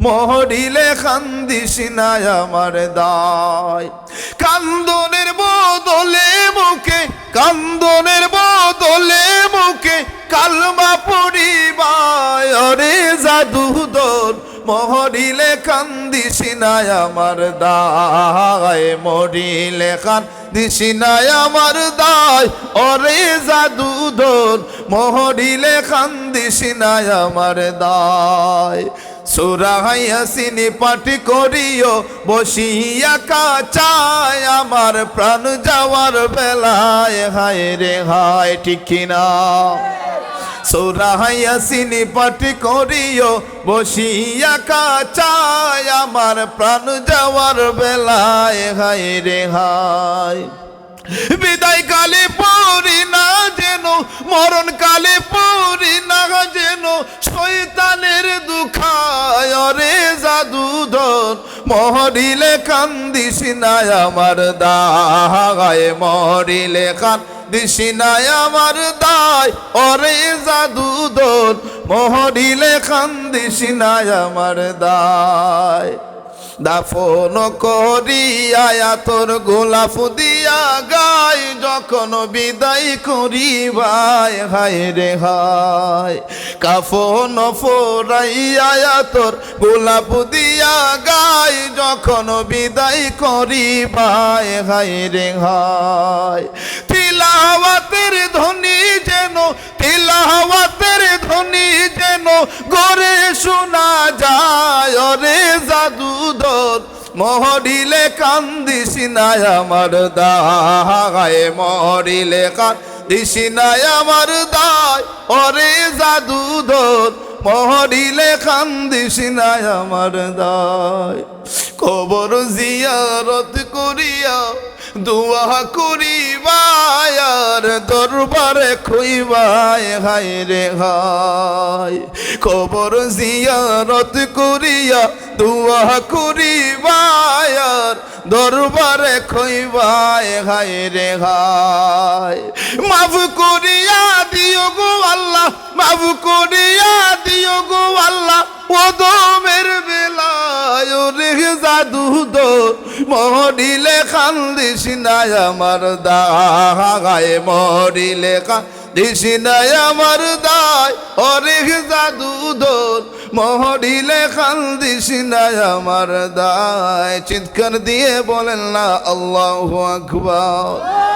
মহরিলে খান্দিস না আমার দায়। কান্দনের বদলে মুখে, কান্দনের বদলে মুখে কালমা পড়িবায়। রে জাদুদর, মহরিলে কান্দিস না আমার দায়। মরিলে কান্দিস না আমার দায়। অরে জাদুদর, মহরিলে কান্দিস না আমার দায়। সুরাহাইয়াসিনি পাটি করিও, বসিয়া কাচায় আমার প্রাণ যাওয়ার বেলায়। হায় রে হায়, ঠিক কিনা? সৌরাহাইয়াসিনি পাটি করিও, বসিয়া কাচায় আমার প্রাণ যাওয়ার বেলায়। হায় রে হায়। বিদায় কালে পড়ি না যেন, মরণ কালে পড়ি না যেন শৈতানের জাদুধর মহরিলে কান্দিস না আমার দায়, মহরিলে দিছি নাই আমার দায়। অরে জাদু দোল, মহরিলে খান দিছি নাই আমার দায়। দাফন করিয়া তোর গোলাপ দিয়া গাই যখন বিদায় করি হায় রে হায়। কাফন ফোরাইয়া তোর গোলাপ দিয়া গাই যখন বিদায় করি ভাই হায় রে হায়। তিলাওয়াতের ধ্বনি যেন, তিলাওয়াতের ধ্বনি যেন গড়ে শোনা যায়। মহরিলে কান্দিস নাই আমার দায় মহরিলে কান্দিস নাই আমার দায়। অরে জাদুদর মহরিলে কান্দিসি নাই আমার দায়। কবর জিয়ারত করিয়া, দোয়া করিবায় আর দরবারে খুইবায় হায় রে হায়। কবর জিয়ারত করিয়া দোয়া করিবায় আর দরবারে খুইবায় হায় রে হায়। মাফ করিয়া দিও গো আল্লাহ, মাফ করিয়া দিও গো আল্লাহ, ও দমের বেলায় মরিলে খান্দিস না আমার দায় মহরিলে খান্দিস না আমার দায়। অরে জাদুদর মহরিলে খান্দিস না আমার দায়। চিৎকার দিয়ে বলেন না, আল্লাহ আকবার।